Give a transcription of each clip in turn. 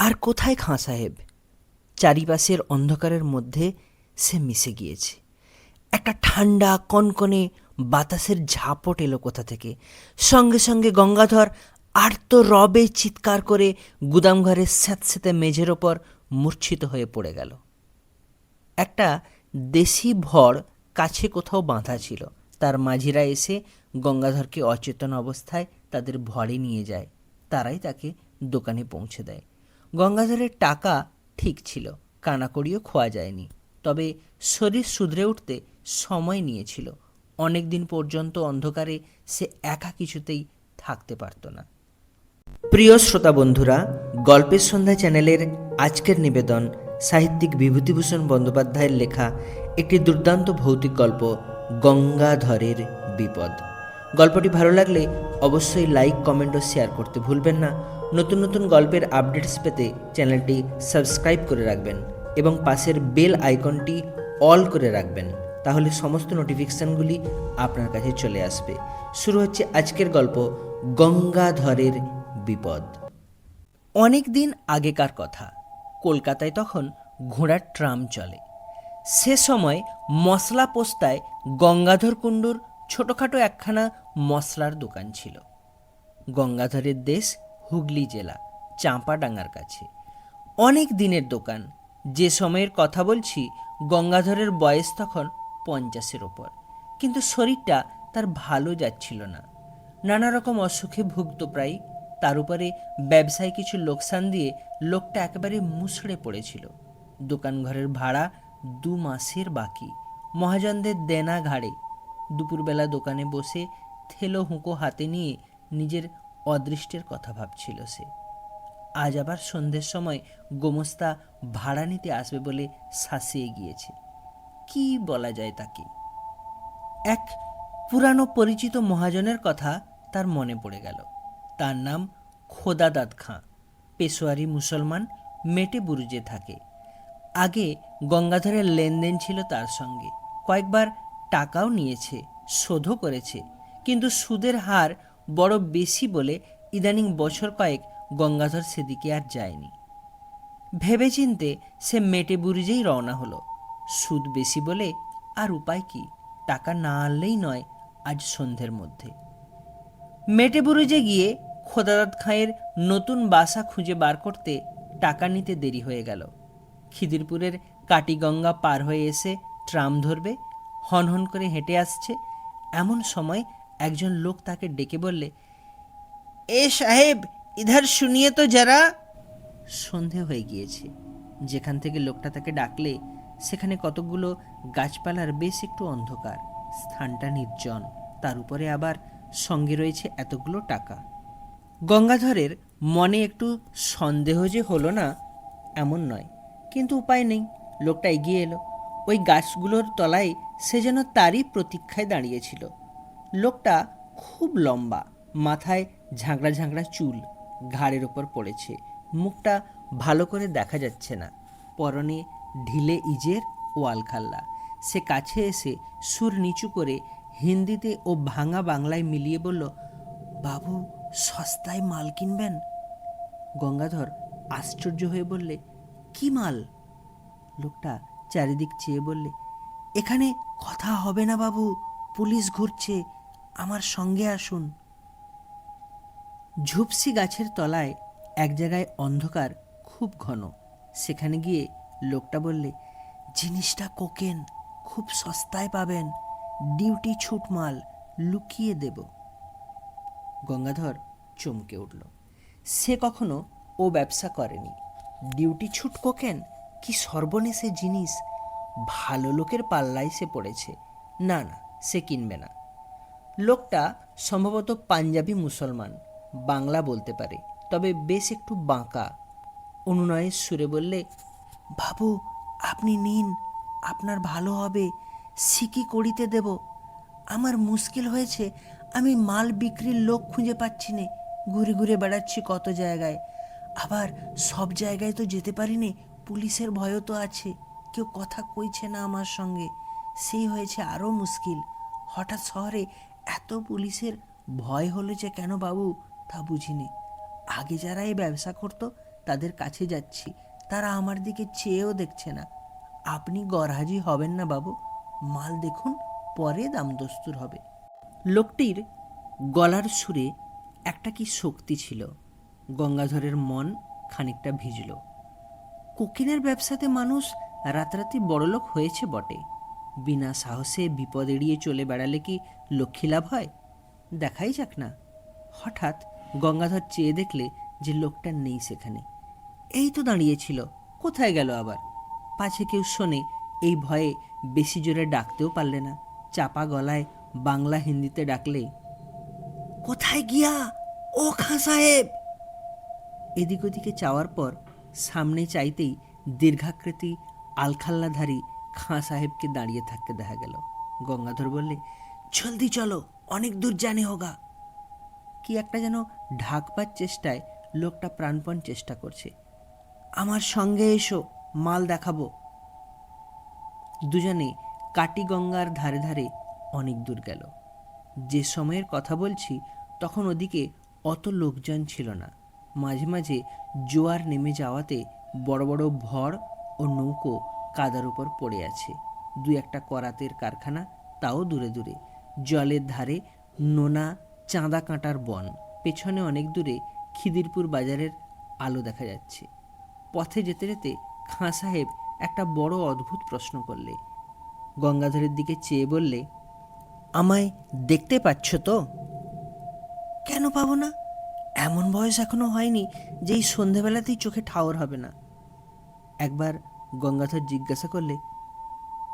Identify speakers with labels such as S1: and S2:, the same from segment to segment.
S1: আর কোথায় খাঁ সাহেব? চারিপাশের অন্ধকারের মধ্যে সে মিশে গিয়েছে। একটা ঠান্ডা, কনকনে বাতাসের ঝাপট এলো কোথা থেকে। সঙ্গে সঙ্গে গঙ্গাধর আর্ত রবে চিৎকার করে গুদামঘরের স্যাঁতস্যাঁতে মেঝের ওপর মূর্ছিত হয়ে পড়ে গেল। একটা দেশি ভর কাছে কোথাও বাঁধা ছিল। তার মাঝিরা এসে গঙ্গাধরকে অচেতন অবস্থায় তাদের ভরে নিয়ে যায়। তারাই তাকে দোকানে পৌঁছে দেয়। গঙ্গাধরের টাকা ঠিক ছিল কানাকড়িও খোয়া যায়নি। তবে শরীর শুধরে উঠতে সময় নিয়েছিল। অনেক দিন পর্যন্ত অন্ধকারে সে একা কিছুতেই থাকতে পারত না। প্রিয় শ্রোতা বন্ধুরা, গল্পের সন্ধ্যা চ্যানেলের আজকের নিবেদন সাহিত্যিক বিভূতিভূষণ বন্দ্যোপাধ্যায়ের লেখা একটি দুর্দান্ত ভৌতিক গল্প, গঙ্গাধরের বিপদ। গল্পটি ভালো লাগলে অবশ্যই লাইক, কমেন্ট ও শেয়ার করতে ভুলবেন না। নতুন নতুন গল্পের আপডেটস পেতে চ্যানেলটি সাবস্ক্রাইব করে রাখবেন এবং পাশের বেল আইকনটি অল করে রাখবেন, তাহলে সমস্ত নোটিফিকেশানগুলি আপনার কাছে চলে আসবে। শুরু হচ্ছে আজকের গল্প গঙ্গাধরের বিপদ। অনেক দিন আগেকার কথা, কলকাতায় তখন ঘোড়ার ট্রাম চলে। সে সময় মশলা পোস্তায় গঙ্গাধর কুণ্ডুর ছোটোখাটো একখানা মশলার দোকান ছিল। গঙ্গাধরের দেশ হুগলি জেলা, চাঁপাডাঙ্গার কাছে। অনেক দিনের দোকান, যে সময়ের কথা বলছি, গঙ্গাধরের বয়স তখন পঞ্চাশের ওপর। কিন্তু শরীরটা তার ভালো যাচ্ছিল না। নানা রকম অসুখে ভুগত প্রায় তার উপরে ব্যবসায় কিছু লোকসান দিয়ে লোকটা একেবারে মুসড়ে পড়েছিল। দোকানঘরের ভাড়া দু মাসের বাকি। মহাজনদের দেনা ঘাড়ে। দুপুরবেলা দোকানে বসে থেলো হুঁকো হাতে নিয়ে নিজের অদৃষ্টের কথা ভাবছিল সে। আজ আবার সন্ধ্যের সময় গোমস্তা ভাড়া নিতে আসবে বলে শাসিয়ে গিয়েছে। কি বলা যায় তাকে? এক পুরানো পরিচিত মহাজনের কথা তার মনে পড়ে গেল। তার নাম খোদাদাদ খাঁ। পেশোয়ারি মুসলমান, মেটে বুরুজে থাকে। আগে গঙ্গাধরের লেনদেন ছিল তার সঙ্গে। কয়েকবার টাকাও নিয়েছে, শোধও করেছে। কিন্তু সুদের হার বড় বেশি বলে ইদানিং বছর কয়েক গঙ্গাধর সেদিকে আর যায়নি। ভেবেচিন্তে সে মেটে বুরুজেই রওনা হলো। সুদ বেশি বলে আর উপায় কি? টাকা না আনলেই নয় আজ সন্ধ্যের মধ্যে। মেটে বুরুজে গিয়ে খোদাদাত খাঁয়ের নতুন বাসা খুঁজে বার করতে টাকা নিতে দেরি হয়ে গেল। খিদিরপুরের কাটিগঙ্গা পার হয়ে এসে ট্রাম ধরবে, হনহন করে হেঁটে আসছে। এমন সময় একজন লোক তাকে ডেকে বললে, এ সাহেব, ইধার শুনিয়ে তো যারা? সন্ধে হয়ে গিয়েছে। যেখান থেকে লোকটা তাকে ডাকলে, সেখানে কতকগুলো গাছপালার বেশ একটু অন্ধকার, স্থানটা নির্জন, তার উপরে আবার সঙ্গে রয়েছে এতগুলো টাকা। গঙ্গাধরের মনে একটু সন্দেহ যে হলো না, এমন নয়, কিন্তু উপায় নেই, লোকটা এগিয়ে এলো। ওই গাছগুলোর তলায় সে যেন তারই প্রতীক্ষায় দাঁড়িয়েছিল। লোকটা খুব লম্বা, মাথায় ঝাঁকড়া ঝাঁকড়া চুল ঘাড়ের ওপর পড়েছে। মুখটা ভালো করে দেখা যাচ্ছে না। পরনে ঢিলে ইজের ও আলখাল্লা সে কাছে এসে সুর নিচু করে হিন্দিতে ও ভাঙা বাংলায় মিলিয়ে বলল, বাবু, সস্তায় মাল কিনবেন? গঙ্গাধর আশ্চর্য হয়ে বললে, কি মাল? লোকটা চারিদিক চেয়ে বললে, এখানে কথা হবে না বাবু, পুলিশ ঘুরছে আমার সঙ্গে আসুন। ঝুপসি গাছের তলায় এক জায়গায় অন্ধকার খুব ঘন। সেখানে গিয়ে লোকটা বললে, জিনিসটা কোকেন, খুব সস্তায় পাবেন। ডিউটি ছুট মাল, লুকিয়ে দেব। গঙ্গাধর চমকে উঠল। সে কখনো ও ব্যবসা করেনি। ডিউটি ছুট কোকেন? কি সর্বনেশে জিনিস? ভালো লোকের পাল্লায় সে পড়েছে। না না, সে কিনবে না। লোকটা সম্ভবত পাঞ্জাবি মুসলমান, বাংলা বলতে পারে, তবে বেশ একটু বাঁকা। অনুনয়ের সুরে বললে, বাবু, আপনি নিন, আপনার ভালো হবে, সিকি করিতে দেব। আমার মুশকিল হয়েছে, আমি মাল বিক্রির লোক খুঁজে পাচ্ছি নে, ঘুরে ঘুরে বেড়াচ্ছি কত জায়গায়। আবার সব জায়গায় তো যেতে পারিনি, পুলিশের ভয়ও তো আছে, কেউ কথা কইছে না আমার সঙ্গে। সেই হয়েছে আরও মুশকিল। হঠাৎ শহরে এত পুলিশের ভয় হলো যে কেন বাবু তা বুঝিনি। আগে যারা এই ব্যবসা করতো, তাদের কাছে যাচ্ছি। তারা আমার দিকে চেয়েও দেখছে না। আপনি গরহাজি হবেন না বাবু। মাল দেখুন, পরে দাম দস্তুর হবে। লোকটির গলার সুরে একটা কি শক্তি ছিল। গঙ্গাধরের মন খানিকটা ভিজল। কোকিনের ব্যবসাতে মানুষ রাতারাতি বড়লোক হয়েছে বটে। বিনা সাহসে বিপদ এড়িয়ে চলে বেড়ালে কি লক্ষ্মী লাভ হয়? দেখাই যাক না। হঠাৎ গঙ্গাধর চেয়ে দেখলে যে লোকটা নেই সেখানে। এই তো দাঁড়িয়েছিল, কোথায় গেল আবার? পাছে কেউ শোনে, এই ভয়ে বেশি জোরে ডাকতেও পারলে না। চাপা গলায় বাংলা হিন্দিতে ডাকলে, কোথায় গিয়া? ও খাঁ সাহেব! এদিক ওদিকে চাওয়ার পর সামনে চাইতেই দীর্ঘাকৃতি আলখাল্লাধারী খাঁ সাহেবকে দাঁড়িয়ে থাকতে দেখা গেল। গঙ্গাধর বললে, জলদি চলো, অনেক দূর জানে হোগা। কি একটা যেন ঢাকবার চেষ্টায় লোকটা প্রাণপণ চেষ্টা করছে। আমার সঙ্গে এসো, মাল দেখাবো। দুজনে কাটি গঙ্গার ধারে ধারে অনেক দূর গেল। যে সময়ের কথা বলছি, তখন ওদিকে অত লোকজন ছিল না। মাঝে মাঝে জোয়ার নেমে যাওয়াতে বড় বড় ভর ও নৌকো কাদার উপর পড়ে আছে। দু একটা করাতের কারখানা, তাও দূরে দূরে। জলের ধারে নোনা চাঁদা কাঁটার বন। পেছনে অনেক দূরে খিদিরপুর বাজারের আলো দেখা যাচ্ছে। পথে যেতে যেতে খাঁ সাহেব একটা বড় অদ্ভুত প্রশ্ন করলে। গঙ্গাধরের দিকে চেয়ে বললে, আমায় দেখতে পাচ্ছ তো? কেন পাবো না? এমন বয়স এখনও হয়নি যে এই সন্ধেবেলাতেই চোখে ঠাওর হবে না। একবার গঙ্গাধর জিজ্ঞাসা করলে,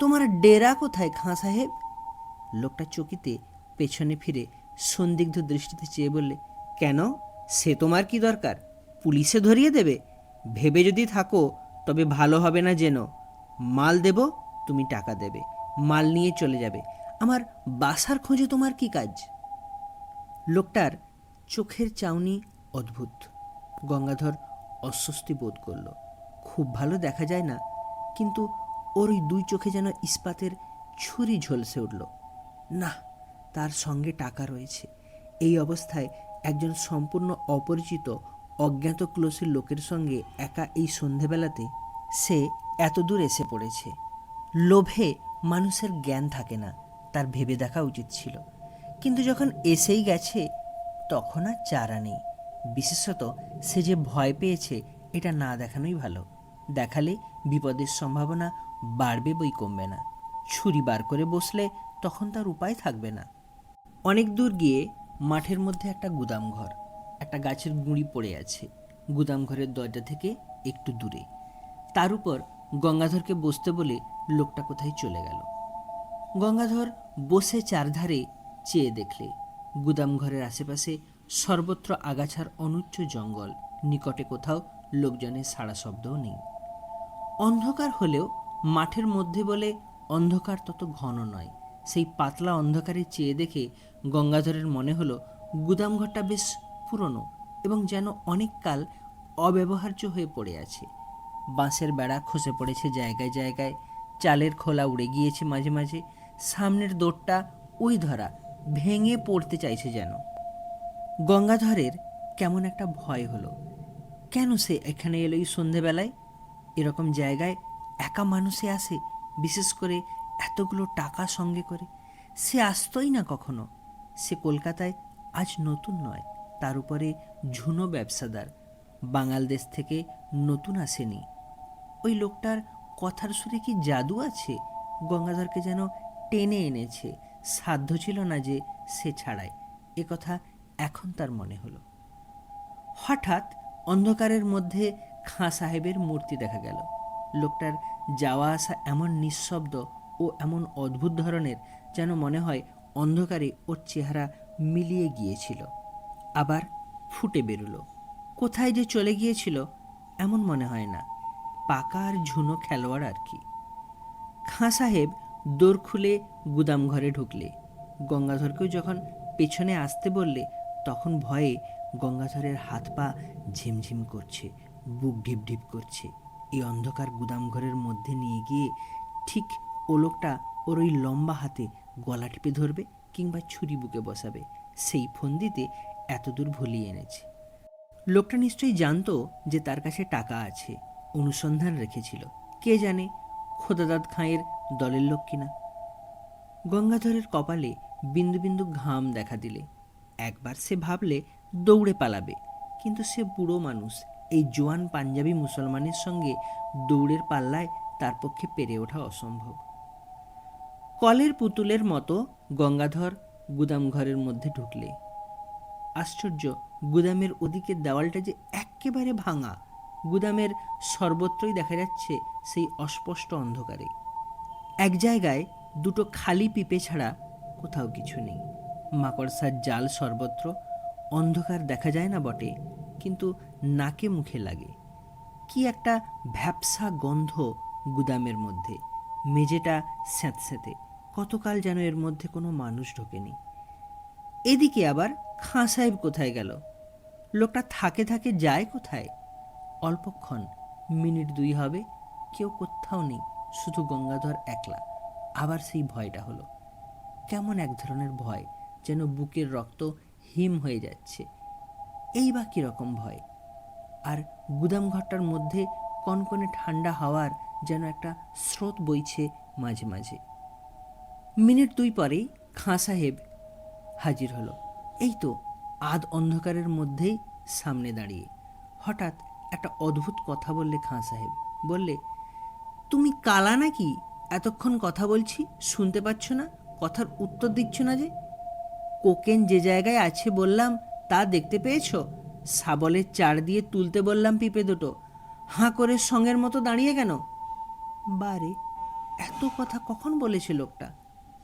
S1: তোমার ডেরা কোথায় খাঁ সাহেব? লোকটা চকিতে পেছনে ফিরে সন্দিগ্ধ দৃষ্টিতে চেয়ে বললে, কেন? সে তোমার কি দরকার? পুলিশে ধরিয়ে দেবে? ভেবে যদি থাকো, তবে ভালো হবে না যেন। মাল দেব, তুমি টাকা দেবে। মাল নিয়ে চলে যাবে। আমার বাসার খোঁজে তোমার কি কাজ? লোকটার চোখের চাউনি অদ্ভুত। গঙ্গাধর অস্বস্তি বোধ করল। খুব ভালো দেখা যায় না, কিন্তু ওর ওই দুই চোখে যেন ইস্পাতের ছুরি ঝলসে উঠল। না, তার সঙ্গে টাকা রয়েছে। এই অবস্থায় একজন সম্পূর্ণ অপরিচিত, অজ্ঞাত ক্লোসের লোকের সঙ্গে একা এই সন্ধেবেলাতে সে এত দূর এসে পড়েছে। লোভে মানুষের জ্ঞান থাকে না, তার ভেবে দেখা উচিত ছিল। কিন্তু যখন এসেই গেছে, তখন আর চারা নেই। বিশেষত সে যে ভয় পেয়েছে, এটা না দেখানোই ভালো। দেখালে বিপদের সম্ভাবনা বাড়বে বই কমবে না। ছুরি বার করে বসলে তখন তার উপায় থাকবে না। অনেক দূর গিয়ে মাঠের মধ্যে একটা গুদাম ঘর, একটা গাছের গুঁড়ি পড়ে আছে। গুদাম ঘরের দরজা থেকে একটু দূরে। তার উপর গঙ্গাধরকে বসতে বলে লোকটা কোথায় চলে গেল। গঙ্গাধর বসে চারধারে চেয়ে দেখলে গুদাম ঘরের আশেপাশে সর্বত্র আগাছার অনুচ্চ জঙ্গল, নিকটে কোথাও লোকজনের সাড়া শব্দও নেই। অন্ধকার হলেও মাঠের মধ্যে বলে অন্ধকার তত ঘন নয়। সেই পাতলা অন্ধকারে চেয়ে দেখে গঙ্গাধরের মনে হলো গুদামঘরটা বেশ পুরনো এবং যেন অনেক কাল অব্যবহার্য হয়ে পড়ে আছে। বাঁশের বেড়া খসে পড়েছে জায়গায় জায়গায়, চালের খোলা উড়ে গিয়েছে মাঝে মাঝে, সামনের দোরটা ওই ধরা ভেঙে পড়তে চাইছে যেন। গঙ্গাধরের কেমন একটা ভয় হলো। কেন সে এখানে এলো এই সন্ধেবেলায়? এরকম জায়গায় একা মানুষে আসে, বিশেষ করে এতগুলো টাকা সঙ্গে করে। সে আসতোই না কখনো। সে কলকাতায় আজ নতুন নয়। তার উপরে ঝুনো ব্যবসাদার। বাঙাল দেশ থেকে নতুন আসেনি। ওই লোকটার কথার সুরে কি জাদু আছে? গঙ্গাধরকে যেন টেনে এনেছে। সাধ্য ছিল না যে সে ছাড়ায়। এ কথা এখন তার মনে হলো। হঠাৎ অন্ধকারের মধ্যে খাঁ সাহেবের মূর্তি দেখা গেল। লোকটার যাওয়া আসা এমন নিঃশব্দ ও এমন অদ্ভুত ধরনের যেন মনে হয় অন্ধকারে ওর চেহারা মিলিয়ে গিয়েছিল। আবার ফুটে বেরুলো। কোথায় যে চলে গিয়েছিল এমন মনে হয় না। পাকা আর ঝুনো খেলোয়াড় আর কি। খাঁ সাহেব দোর খুলে গুদাম ঘরে ঢুকলে। গঙ্গাধরকেও যখন পেছনে আসতে বললে, তখন ভয়ে গঙ্গাধরের হাত পা ঝিমঝিম করছে। বুক ঢিপ ঢিপ করছে। এই অন্ধকার গুদাম ঘরের মধ্যে নিয়ে গিয়ে ঠিক ও লোকটা ওর ওই লম্বা হাতে গলা টিপে ধরবে কিংবা ছুরি বুকে বসাবে। সেই ফন্দিতে এতদূর ভুলিয়ে এনেছে। লোকটা নিশ্চয়ই জানতো যে তার কাছে টাকা আছে, অনুসন্ধান রেখেছিল। কে জানে খোদাদাদ খাঁয়ের দলের লোক কিনা। গঙ্গাধরের কপালে বিন্দু বিন্দু ঘাম দেখা দিলে। একবার সে ভাবলে দৌড়ে পালাবে, কিন্তু সে বুড়ো মানুষ এই জোয়ান পাঞ্জাবি মুসলমানের সঙ্গে দৌড়ের পাল্লায় তার পক্ষে পেরে ওঠা অসম্ভব। কলের পুতুলের মতো গঙ্গাধর গুদাম ঘরের মধ্যে ঢুকলে। আশ্চর্য, গুদামের ওদিকে দেওয়ালটা যে একেবারে ভাঙা। গুদামের সর্বত্রই দেখা যাচ্ছে সেই অস্পষ্ট অন্ধকারে। এক জায়গায় দুটো খালি পিপে ছাড়া কোথাও কিছু নেই। মাকড়সার জাল সর্বত্র। অন্ধকার দেখা যায় না বটে। কিন্তু নাকে মুখে লাগে। কি একটা ভ্যাপসা গন্ধ গুদামের মধ্যে। মেঝেটা স্যাঁতস্যাঁতে। কতকাল যেন এর মধ্যে কোনো মানুষ ঢোকেনি। এদিকে আবার খাঁ সাহেব কোথায় গেল? লোকটা থাকে থাকে যায় কোথায়? অল্পক্ষণ, মিনিট দুই হবে, কেউ কোথাও নেই, শুধু গঙ্গাধর একলা। আবার সেই ভয়টা হলো। কেমন এক ধরনের ভয়, যেন বুকের রক্ত হিম হয়ে যাচ্ছে। এই বা কীরকম ভয়? আর গুদাম ঘরটার মধ্যে কনকনে ঠান্ডা হাওয়ার যেন একটা স্রোত বইছে মাঝে মাঝে। মিনিট দুই পরেই খাঁ সাহেব হাজির হলো। এই তো আধ অন্ধকারের মধ্যেই সামনে দাঁড়িয়ে। হঠাৎ একটা অদ্ভুত কথা বললে খাঁ সাহেব। বললে, তুমি কালা নাকি? এতক্ষণ কথা বলছি, শুনতে পাচ্ছ না? কথার উত্তর দিচ্ছ না যে? কোকেন যে জায়গায় আছে বললাম তা দেখতে পেয়েছ? শাবলের চার দিয়ে তুলতে বললাম পিপে দুটো। হাঁ করে সঙ্গের মতো দাঁড়িয়ে কেন? বারে, এত কথা কখন বলেছে লোকটা?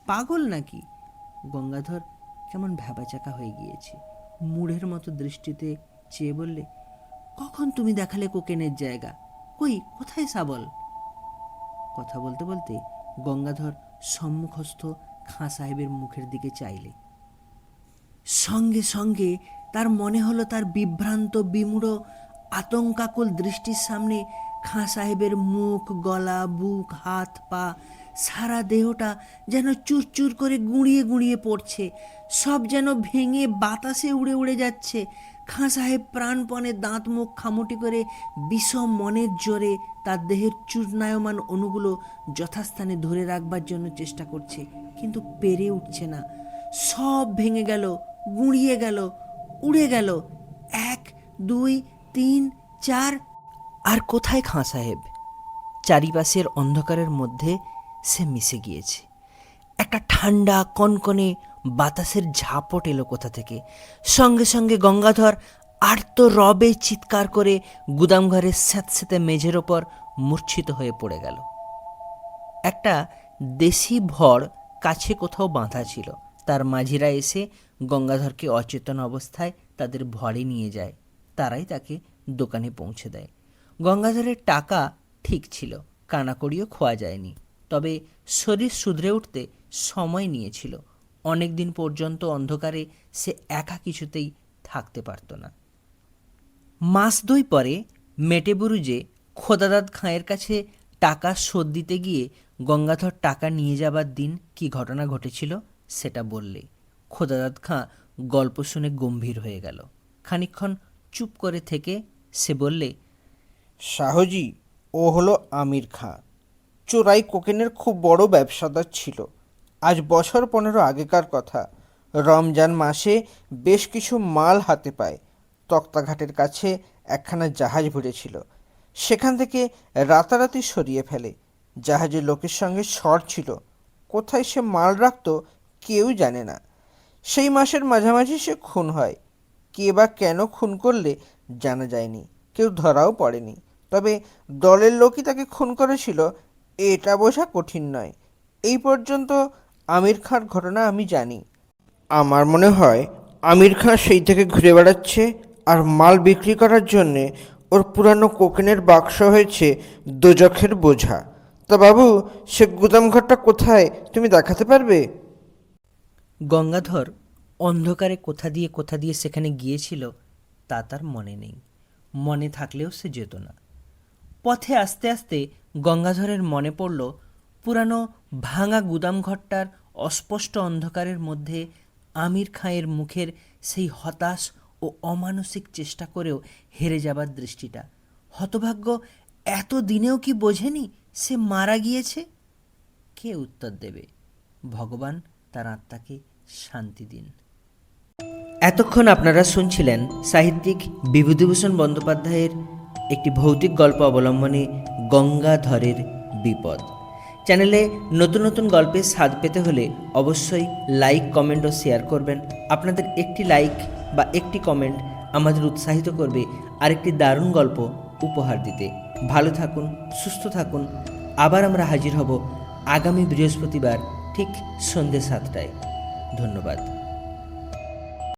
S1: পাগল নাকি? গঙ্গাধর কেমন ভ্যাবাচাকা হয়ে গিয়েছে। মুড়ের মতো দৃষ্টিতে চেয়ে বললে, কখন তুমি দেখালে কোকেনের জায়গা? কই, কোথায় শাবল কথা বলতে বলতে গঙ্গাধর সম্মুখস্থ খাঁ সাহেবের মুখের দিকে চাইলে। সঙ্গে সঙ্গে তার মনে হলো তার বিভ্রান্ত, বিমূঢ়, আতঙ্কাকুল দৃষ্টির সামনে খাঁ সাহেবের মুখ, গলা, বুক, হাত, পা, সারা দেহটা যেন চুরচুর করে গুঁড়িয়ে গুঁড়িয়ে পড়ছে। সব যেন ভেঙে বাতাসে উড়ে উড়ে যাচ্ছে। খাঁ সাহেব প্রাণপণে দাঁত মুখ খামুটি করে বিষম মনের জোরে তার দেহের চূর্ণায়মান অণুগুলো যথাস্থানে ধরে রাখবার জন্য চেষ্টা করছে, কিন্তু পেরে উঠছে না। সব ভেঙে গেল। গুঁড়িয়ে গেল, উড়ে গেল। এক, দুই, তিন, চার। আর কোথায় খাঁ সাহেব? চারিপাশের অন্ধকারের মধ্যে সে মিশে গিয়েছে। একটা ঠান্ডা, কনকনে বাতাসের ঝাপট এলো কোথা থেকে। সঙ্গে সঙ্গে গঙ্গাধর আর্ত রবে চিৎকার করে গুদামঘরের স্যাঁতস্যাঁতে মেঝের ওপর মূর্ছিত হয়ে পড়ে গেল। একটা দেশি ভড় কাছে কোথাও বাঁধা ছিল। তার মাঝিরা এসে গঙ্গাধরকে অচেতন অবস্থায় তাদের ভরে নিয়ে যায়। তারাই তাকে দোকানে পৌঁছে দেয়। গঙ্গাধরের টাকা ঠিক ছিল, কানাকড়িও খোয়া যায়নি। তবে শরীর শুধরে উঠতে সময় নিয়েছিল। অনেক দিন পর্যন্ত অন্ধকারে সে একা কিছুতেই থাকতে পারত না। মাস দুই পরে মেটেবুরুজে খোদাদাদ খাঁয়ের কাছে টাকা শোধ দিতে গিয়ে গঙ্গাধর টাকা নিয়ে যাবার দিন কি ঘটনা ঘটেছিল, সেটা বললে। খোদাদাদ খাঁ গল্প শুনে গম্ভীর হয়ে গেল। খানিকক্ষণ চুপ করে থেকে সে বললে
S2: শাহজি ও হলো আমির খাঁ। চোরাই কোকেনের খুব বড় ব্যবসাদার ছিল। আজ বছর পনেরো আগেকার কথা। রমজান মাসে বেশ কিছু মাল হাতে পায়। তক্তাঘাটের কাছে একখানা জাহাজ ভরেছিল সেখান থেকে রাতারাতি সরিয়ে ফেলে। জাহাজের লোকের সঙ্গে শর্ট ছিল। কোথায় সে মাল রাখতো কেউ জানে না। সেই মাসের মাঝামাঝি সে খুন হয়। কে বা কেন খুন করলে জানা যায়নি। কেউ ধরাও পড়েনি। তবে দলের লোকই তাকে খুন করেছিল, এটা বোঝা কঠিন নয়। এই পর্যন্ত আমির খাঁর ঘটনা আমি জানি। আমার মনে হয় আমির খাঁ সেই থেকে ঘুরে বেড়াচ্ছে আর মাল বিক্রি করার জন্যে ওর পুরানো কোকেনের বাক্স হয়েছে দোজখের বোঝা। তা বাবু, সে গুদামঘরটা কোথায় তুমি দেখাতে পারবে?
S1: গঙ্গাধর অন্ধকারে কোথা দিয়ে কোথা দিয়ে সেখানে গিয়েছিল তা তার মনে নেই। মনে থাকলেও সে যেত না। পথে আস্তে আস্তে গঙ্গাধরের মনে পড়ল পুরানো ভাঙা গুদামঘরটার অস্পষ্ট অন্ধকারের মধ্যে আমির খাঁয়ের মুখের সেই হতাশ ও অমানসিক চেষ্টা করেও হেরে যাবার দৃষ্টিটা। হতভাগ্য এত দিনেও কি বোঝেনি সে মারা গিয়েছে? কে উত্তর দেবে? ভগবান তার আত্মাকে শান্তি দিন। এতক্ষণ আপনারা শুনছিলেন সাহিত্যিক বিভূতিভূষণ বন্দ্যোপাধ্যায়ের একটি ভৌতিক গল্প অবলম্বনে গঙ্গাধরের বিপদ। চ্যানেলে নতুন নতুন গল্পের স্বাদ পেতে হলে অবশ্যই লাইক, কমেন্ট ও শেয়ার করবেন। আপনাদের একটি লাইক বা একটি কমেন্ট আমাদের উৎসাহিত করবে আরেকটি দারুণ গল্প উপহার দিতে। ভালো থাকুন, সুস্থ থাকুন। আবার আমরা হাজির হব আগামী বৃহস্পতিবার ঠিক সন্ধ্যে সাতটায়। ধন্যবাদ।